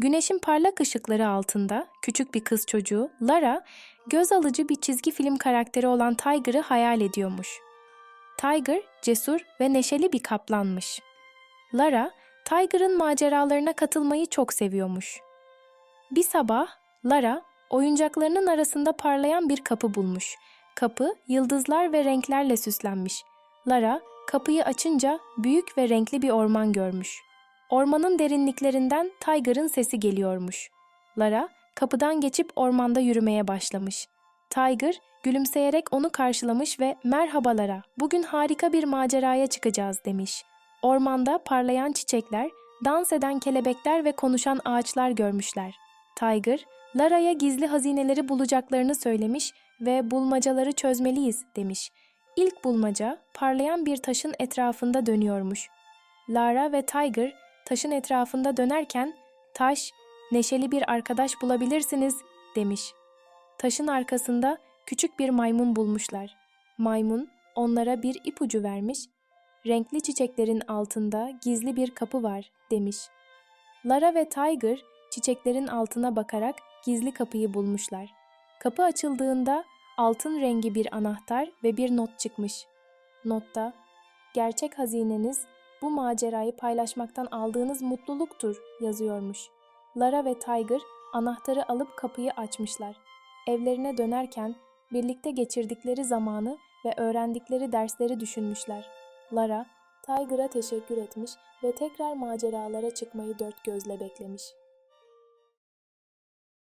Güneşin parlak ışıkları altında küçük bir kız çocuğu Lara göz alıcı bir çizgi film karakteri olan Tiger'ı hayal ediyormuş. Tiger cesur ve neşeli bir kaplanmış. Lara Tiger'ın maceralarına katılmayı çok seviyormuş. Bir sabah Lara oyuncaklarının arasında parlayan bir kapı bulmuş. Kapı yıldızlar ve renklerle süslenmiş. Lara kapıyı açınca büyük ve renkli bir orman görmüş. Ormanın derinliklerinden Tiger'ın sesi geliyormuş. Lara kapıdan geçip ormanda yürümeye başlamış. Tiger gülümseyerek onu karşılamış ve "Merhaba Lara, bugün harika bir maceraya çıkacağız." demiş. Ormanda parlayan çiçekler, dans eden kelebekler ve konuşan ağaçlar görmüşler. Tiger, Lara'ya gizli hazineleri bulacaklarını söylemiş ve bulmacaları çözmeliyiz demiş. İlk bulmaca parlayan bir taşın etrafında dönüyormuş. Lara ve Tiger taşın etrafında dönerken taş neşeli bir arkadaş bulabilirsiniz demiş. Taşın arkasında küçük bir maymun bulmuşlar. Maymun onlara bir ipucu vermiş. Renkli çiçeklerin altında gizli bir kapı var demiş. Lara ve Tiger çiçeklerin altına bakarak gizli kapıyı bulmuşlar. Kapı açıldığında altın rengi bir anahtar ve bir not çıkmış. Notta, gerçek hazineniz bu macerayı paylaşmaktan aldığınız mutluluktur yazıyormuş. Lara ve Tiger anahtarı alıp kapıyı açmışlar. Evlerine dönerken birlikte geçirdikleri zamanı ve öğrendikleri dersleri düşünmüşler. Lara, Tiger'a teşekkür etmiş ve tekrar maceralara çıkmayı dört gözle beklemiş.